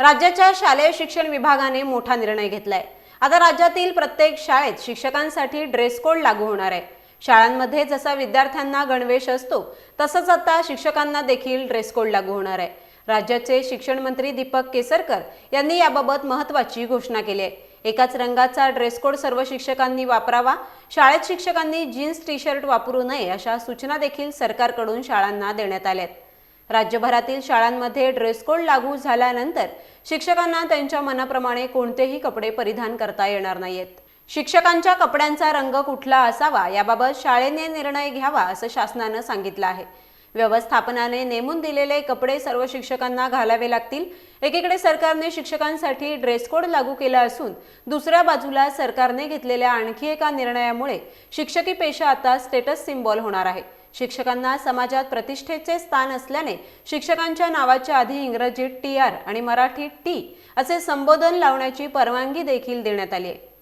राज्याच्या शालेय शिक्षण विभागाने मोठा निर्णय घेतलाय. आता राज्यातील प्रत्येक शाळेत शिक्षकांसाठी ड्रेस कोड लागू होणार आहे. शाळांमध्ये जसा विद्यार्थ्यांना गणवेश असतो तसंच आता शिक्षकांना देखील ड्रेस कोड लागू होणार आहे. राज्याचे शिक्षण मंत्री दीपक केसरकर यांनी याबाबत महत्त्वाची घोषणा केली आहे. एकाच रंगाचा ड्रेस कोड सर्व शिक्षकांनी वापरावा शाळेत शिक्षकांनी जीन्स टी शर्ट वापरू नये अशा सूचना देखील सरकारकडून शाळांना देण्यात आल्या आहेत. राज्यभरातील शाळांमध्ये ड्रेस कोड लागू झाल्यानंतर शिक्षकांना त्यांच्या मनाप्रमाणे कोणतेही कपडे परिधान करता येणार नाहीत. शिक्षकांच्या कपड्यांचा रंग कुठला असावा याबाबत शाळेने निर्णय घ्यावा असं शासनानं सांगितलं आहे. व्यवस्थापनाने नेमून दिलेले कपडे सर्व शिक्षकांना घालावे लागतील. एकीकडे सरकारने शिक्षकांसाठी ड्रेस कोड लागू केला असून दुसऱ्या बाजूला सरकारने घेतलेल्या आणखी एका निर्णयामुळे शिक्षकी पेशा आता स्टेटस सिम्बॉल होणार आहे. शिक्षकांना समाजात प्रतिष्ठेचे स्थान असल्याने शिक्षकांच्या नावाच्या आधी इंग्रजीत टी आर आणि मराठीत टी असे संबोधन लावण्याची परवानगी देखील देण्यात आली आहे.